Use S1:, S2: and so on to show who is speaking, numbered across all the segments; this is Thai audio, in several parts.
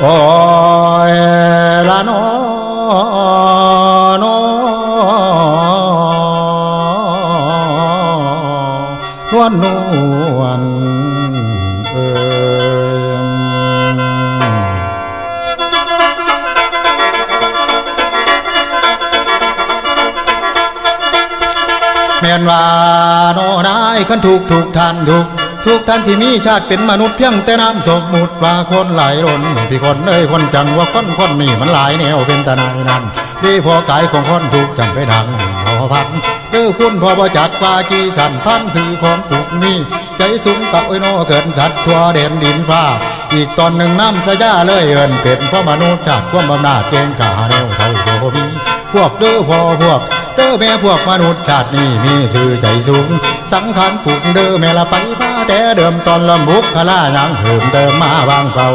S1: โอ้ยละนอโนนวลนวลเอ่ยแม่นว่าโนนายขันถูกถูกท่านถูก ทุกท่านที่มีชาติเป็นมนุษย์เพียงแต่น้ำสมมุติว่าคนหลายล้นพี่คนเอ้ยคนจังว่าคนคนนี่มันหลายแนวเป็นตนายนั้นดีพอกายของคนถูกจังไปดังพอพันเด้อคุณพอบ่จักว่าจีสันพันสื่อของถูกมีใจสูงกับไอโนเกินสัตว์ทั่วเด่นดินฟ้า อีกตอนหนึ่งน้ำสะยาเลยเอินเป็นเพราะมนุษย์ชาติความบำนาจเจงกาแนวเท่าโบมีพวกเด้อพอพวก เด้อแม่พวกมนุษย์ชาตินี้มีสื่อใจสูง สังขารปลูกเด้อแม่ละไปมาแต่เดิมตอนลำบุกขลายังเพิ่มเติมมาบางเป่า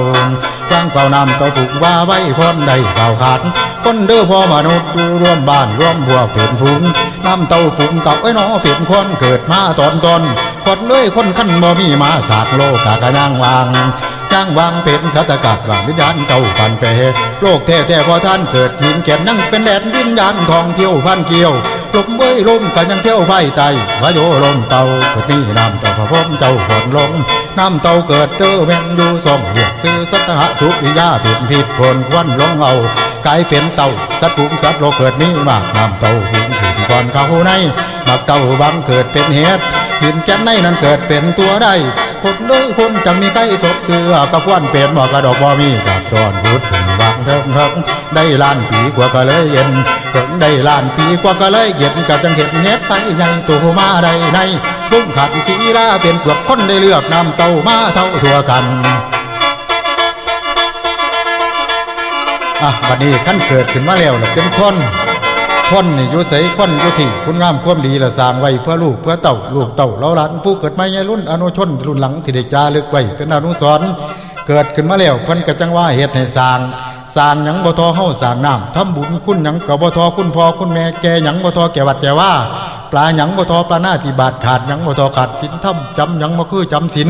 S1: บางเป่านำต่าปลูกว่าไว้คนใดเป่าขาดคนเด้อพอมนุษย์อยู่ร่วมบ้านร่วมพวเป็นฝูงน้ำเต่าปลูกเก่าไอ้น้อเป็นคนเกิดมาตอนตนคนเลยคนขั้นบ่มีมาสากโลกกากะย่างวาง จ้างวางเป็นสัตกัดวางวิญญาณเจ้าปันเปโลกแท้แท้พอท่านเกิดหินแก่นนั่งเป็นแดนวิญญาณทองเที่ยวพันเกี่ยวลมเบ้ยลมกันยังเที่ยวไฟไตวายโยลมเต่าเกิดนี่น้ำเจ้าพระพมเจ้าผลลงน้ำเต่าเกิดเด้อแม่นอยู่สองเรียกซื้อสัตหะสุริยาผิดผิดผลควันลงเอากลายเป็นเต่าสัตว์ปุงสัตว์โลกเกิดนี้มากน้ำเต่าหุงถึงก่อนเขาในมักเต่าบังเกิดเป็นเหตุหินแก่นในนั้นเกิดเป็นตัวได้ คนเลยคนจังมีใครศพเสือกับควันเป็นหมอกระดอกบ่มีกับจอนพุดถึงวางเถิงเถิงได้ล้านปีกว่าก็เลยเย็นถึงได้ล้านปีกว่าก็เลยเย็นกับจังเห็ดเน็ดไปใหญ่ตัวมาได้ในกุ้งขัดสีลาเป็นเปลือกคนได้เลือกนำเต่ามาเท่าทั่วกันอะบัดนี้ขั้นเกิดขึ้นมาแล้วน่ะเป็นคน คนนี่อยู่ใสคนอยู่ที่คุณงามความดีละสร้างไว้เพื่อลูกเพื่อเต่าลูกเต่าเราหลานผู้เกิดมาในรุ่นอนุชนรุ่นหลังสิได้จารึกไว้เป็นอนุสรเกิดขึ้นมาแล้วเพิ่นก็จังว่าเหตุให้สร้างสร้างหยังบ่ทอเฮาสร้างน้ำทำบุญคุณหยังก็บ่ทอคุณพ่อคุณแม่แกหยังบ่ทอแกวัดแกว่าปลาหยังบ่ทอปลาหน้าที่บาทขาดหยังบ่ทอขาดศีลธรรมจำหยังบ่คือจำศีล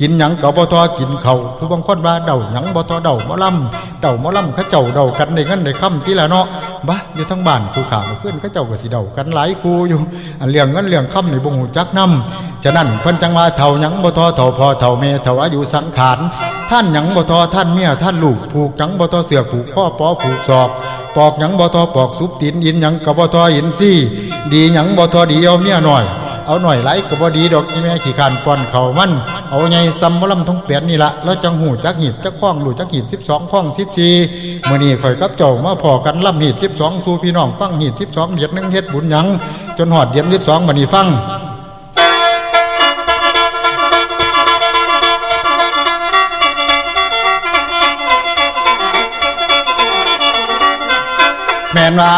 S1: กินหยังก็บ่ทอกินเขาคือบางคนว่าเดาหยังบ่ทอเดาหมอลำเดาหมอลำเขาเจ้าเดากันในเงินในคำที่ละเนาะ บ้าอยู่ทั้งบ้านภูเขาเพื่อนเขาเจ้าก็สิเดากันหลายคูอยู่อันเรื่องเงินเรื่องคำในบ่ฮู้จักนำฉะนั้นเพิ่นจังว่าเฒ่าหยังบ่ทอเฒ่าพอเฒ่าแม่เฒ่าอายุสังขารท่านหยังบ่ทอท่านเมียท่านลูกผูกหยังบ่ทอเสือกผูกข้อปอผูกศอกปอกหยังบ่ทอปอกซุปตีนอินหยังก็บ่ทออินซี่ ดีหยังบ่ทอดีเอาเมียหน่อย เอาหน่อยไหลก็บ่ดีดอกนี่แม่ขี้คานป้อนเขามัน เอาไงซ้ำมะลำทงเปียนนี่ละแล้วจังหูจักหีดจักข้องหลูจักหีด12ข้อง14มื้อนี้ข่อยกับเจ้ามาพอกันลำหีด12สู่พี่น้องฟังหีด12เดียดหนึงเฮ็ดบุญยังจนหอดเดียน12มื้อนี้ฟังแม่นว่า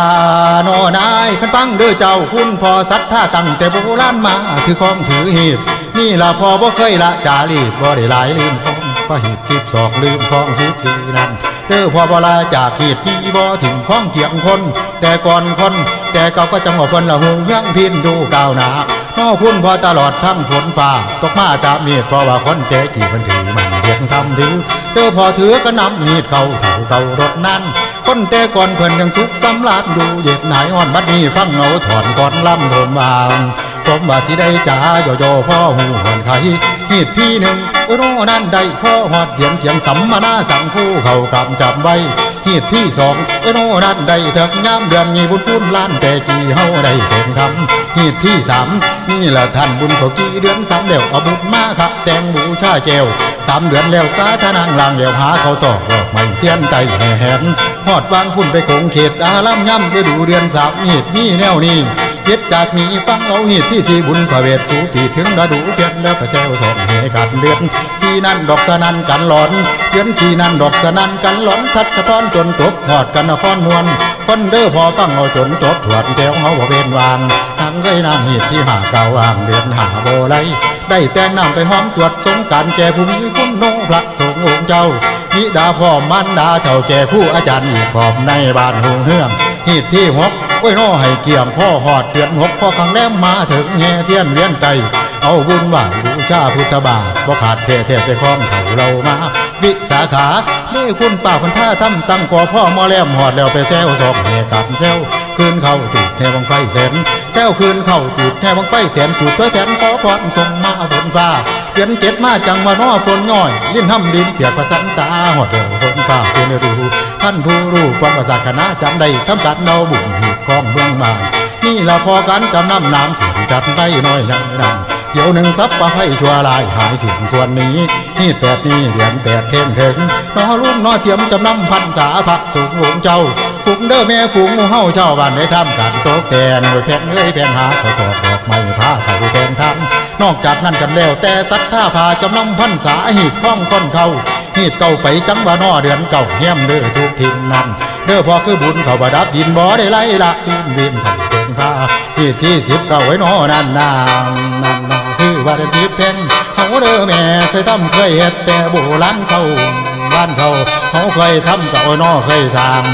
S1: โนนายคันฟังเด้อเจ้าคุณพอสัท่าตั้งแต่โบราณมาถือของถือหีบ นี่ละพอบ่เคยละจารีบบ่ได้หลายลืมของประหีบสิบสองลืมของสิบสี่นั่นเด้อพอบ่ลาจากหีบที่บ่ถิ่มของเกียงคน แต่ก่อนคน แต่เก่าก็จังหวะเพิ่นละหงเฮืองพินดูก้าวหนาเมาคุณพอตลอดทั้งฝนฟ้าตกมาตามมีดเพราะว่าคนแต่กี่มันถือมันเรียงทำถือเด้อพอถือก็นำมีดเขาเท่าเก่ารถนั้นคนแต่ก่อนเพิ่นยังสุขสำราญดูเหย็ดหนายอ่อนบัดนี้ฟังเอาถอนก่อนลำผมวาง ผมว่าสิได้จ่าโยโย่พ่อหูหวนไข่หีดที่หนึ่งโอ้โนนั่นได้พ่อหอดเดียงเจียงสัมมานาสังคู่เขากำจับไว้หีดที่สองโอ้โนนั่นได้เถิกย้ำเดือนมีบุญคุณล้านแต่กี่เฮาได้เต็มทำหีดที่สามนี่ละท่านบุญเขากี่เดือนสามเดียวอาบุญมาครับแตงบูชาแจวสามเดือนแล้วสาธนางลางแล้วหาเขาต่อดอกไม้เทียนไตแห่แหนหอดวางพุ่นไปคงเขตอาลัมย่ำไปดูเดือนสามหีดนี่แนวนี้ เย็ดจากนี้ฟังเอาหีดที่สีบุญพระเวทสูปีถึงระดูเพียนแล้วก็แซวสองเหกันเดือนสีนั่นดอกสนันกันหลอนเดือนสีนั่นดอกสนันกันหลอนทัดสะท้อนจนตกหอดกันนครมวลคนเด้อพอฟังเอาจนตกถวดแถวเขาบ่เวนวางทางเอ้ยน้ำหีดที่หาเก่าอ่างเดือนหาโบไลได้แต่งนำไปหอมสวดสงการแก่ภูมิคุณโนพระสงฆ์องค์เจ้านิดาพ่อมันดาเจ้าแก่คู่อาจารย์อีกพร้อมในบ้านหงเฮือง หีดที่หกไว้ยน้อให้เกี่ยมพ่อหอดเดือนหกพ่อขังแลมมาถึงแห่เทียนเวียนใจเอาบุญไหวบูชาพุทธบาทบ่ขาดเทเทไปคล้องเถ่าเรามาวิสาขานี่คุณป่าคนท่าทำตั้งก่อพ่อมอแลมหอดแล้วไปแซวสอกเฮกับแซว คืนเข้าจุดแทบังไฟแสนแซวคืนเข้าจุดแทบังไฟแสนจุดตัวแทนขอพรส่งมาฝนฟ้าเดือนเจ็ดมาจังมานอฝนง่อย ลิ้นห้ำดินเปียกประสันตาหอดเดียวฝนฟ้าเป็นรู้ท่านผู้รู้ความประสาคณะจำได้ทำการเนาบุญหีบของเมืองบานนี่ละพอกันจำนำน้ำเสียงจัดได้น้อยยังดัง เดี๋ยวหนึ่งซับปะให้ชัวลายหายเสียงส่วนนี้นี่แปดนี่เดือนแปดเพ่งถึงนอลุ่มนอเทียมจำนำพันษาพระสูงหลวงเจ้าฝูงเด้อแม่ฝูงเฮาเจ้าบ้านได้ทำการตกแต่งโดยแพงเอ้ยแพงหาเขาตอกดอกไม้ผ้าเขาแทงทำนอกจากนั้นกันแล้วแต่สัทธาพาจำนำพันษาหีบข้องคนเขาหีบเก่าไปจังว่านอเดือนเก่าเฮี้ยมเด้อทุกทินนั้นเด้อพอคือบุญเขาประดับดินบ่ได้ไล่ละดินเวียนเขาเต็งผ้าที่ที่สิบเก่าไว้นอนั่นนานั่นาคือ ว่าเดือนสิบเพนเฮาเด้อแม่เคยทำเคยเฮ็ดแต่โบราณเขาบ้านเขาเฮาเคยทำเก่านอเคยสร้าง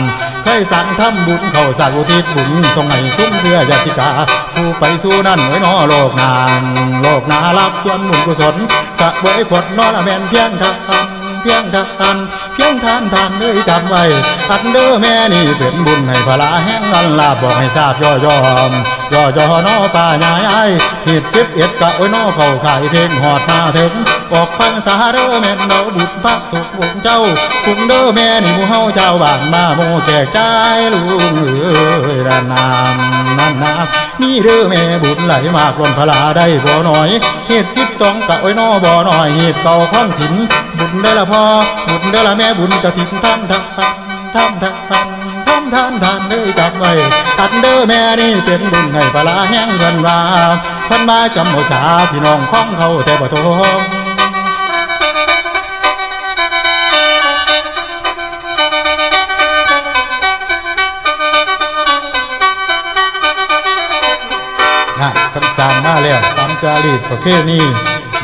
S1: เคยสั่งทำบุญเขาสางอุทิศบุญทรงให้ซุ้มเสื้อยาติกา ผู้ไปสู่นั่นไว้นอโลกนางโลกนารับส่วนบุญกุศลสะบวยผลนอละแม่นเพียงทานเพียงทาน เพียงทานทานเลยจำไว้อันเด้อแม่นี่เป็นบุญให้พลาแห้งนันลาบอกให้ทราบย่อยอมย่อยอนอป่าญายายหิดจิบเอ็ดกะไว้นอเข้าขายเพลงหอดมาถึงออกพังสาเด้อแม่นเดาบุตรพระสุขวงเจ้าฟุงเด้อแม่นี่มูเฮาเจ้าบ้านมาโมแจกจ่ายลุงเอ้ยด้านน้ำนั่นน้ำมี เด้อแม่บุญไหลมากล้นพลาได้บ่หน่อยเหตุจิบสองกะไว้นอบ่หน่อยเหตุเก่าข้องสินบุญได้อละพ่อบุญได้อละแม่บุญจะทิ้งทำทำทำทำทำทำทานทานเด้อจับไว้อันเด้อแม่นี่เป็นบุญให้พลาแห้งเงินว่าพันมาจำโมสาพี่น้องของเขาแต่บ่ทอง สั่งมาแล้วตามจารีตประเภทนี้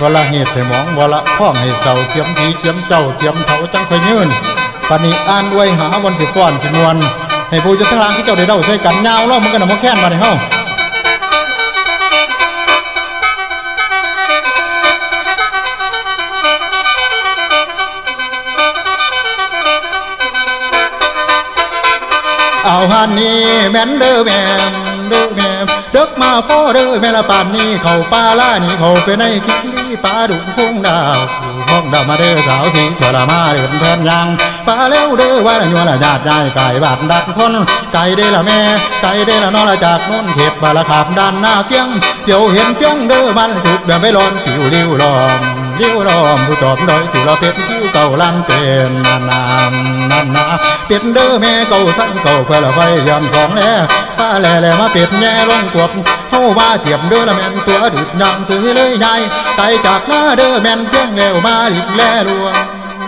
S1: วละเหตุให้หมองวละข้องให้เสาเทียมทีเทียมเจ้าเทียมเถาจังคอยยืนปานนี้อ่านไว้หาวันสิฟ้อนสิมวนให้ผู้จะทั้งหลางที่เจ้าได้เดาใส่กันยาวเล่ามันกันน่ะมแค้นมาในเฮาเอาหันนี้แม่นเด้อแม่นเด้อแม่ เด็กมาพ่อเด้อแม่ละปานนี้เขาป่าล่านี่เขาไปในคิดลีป้าดุงพุงดาวห้องดาวมาเด้อสาวสีสวยละมาเดินแทนยังป้าเล้วเด้อว่าละยัวละญาติยายไก่บาดดักคนไก่เด้อละแม่ไก่เด้อละนอละจากโน้นเข็บบาละขามด้านหน้าเฟียงเดี๋ยวเห็นเฟียงเด้อมันสุกเดือดไปร้อนผิวริ้วลอม ริ้วล้อมผู้จอมดอยสิเราเป็ดผิวเก่าลันเป็นนานานนานนาเป็ดเด้อแม่เก่าสั่งเก่าเพื่อละไฟย้อนสองแน่ฟ้าแหล่แหล่มาเป็ดแง่ลงกวบเฮาว่าเทียมเด้อละแม่นตัวดุดนางซื้อเลยยายไก่จากหน้าเด้อแม่นเพียงแล้วมาอีกแล่ลวง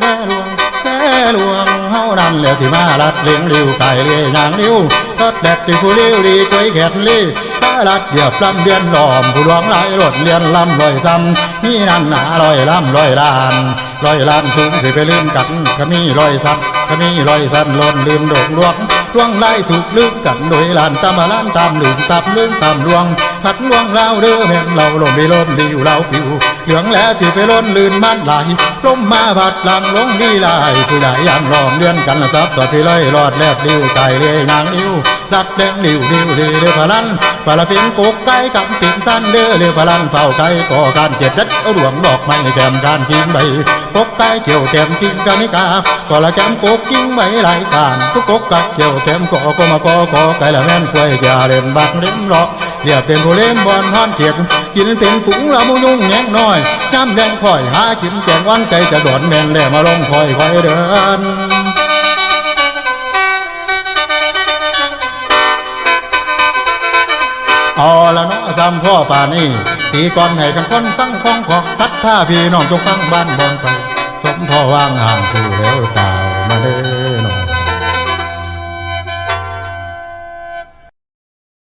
S1: แล่ลวงแล่ลวงเฮานั่นแล้วสิมาลัดเลี้ยงริ้วไก่เลี้ยยางริ้วรถแดดที่ผู้ริ้วดีกวยแขนลีป ลัดเดียบลำเดือนหลอมผู้หลวงหลายรถเลียนลำลอยซ้ำนี่นั่นหนาลอยลำลอยลานลอยลานสูงสิไปลืมกันก็มีลอยซ้ำก็มีลอยซันล้นลืมโดกลวงลวงไล่สุกลืมกันโดยลานตามมาลานตามหลืมตามลืมตามลวง ขัดลวงเล่าเด้อแม่นเราลมไปลมดีอยู่เราผิว เหลืองแล้วสิไปล้นลื่นมันไหลลมมาผัดหลังลงดีลายผู้ใหญ่ยังรอมเดือนกันละซับสอดพี่เลยรอดแลดลิ้วไก่เลยยางลิ้วลัดแดงลิ้วลิ้วลิ้วเดือพลันปลาเป็นกกไก่กับติ่งสั้นเด้อเรือพลันเฝ้าไก่ก่อการเจ็ดดัดเอาดวงดอกไม้แก้มการกินใบกกไก่เกี่ยวแก้มกินกันนิกาก็ละแก้มกุกกินใบหลายการทุกกกกับเกี่ยวแก้มก่อก็มาก่อก่อไก่ละแม่นควยยาเล่นบักเล่นรอ เรียบเป็นผู้เล่นบอลฮอนเกียกกินเป็นฝูงละมุยุ่งแงงน้อยน้ำแดงคอยหากินแกงวันไก่จะโดดแม่นแหลมาลงคอยคอยเดินเอาละเนาะซ้ำพ่อป่านี่ตีก่อนให้กันคนตั้งคองของสัทธาพี่น้องจงฟังบ้านบอนไป สมพ่อวางห่างสู่แล้วตาวมาเด้อน้อง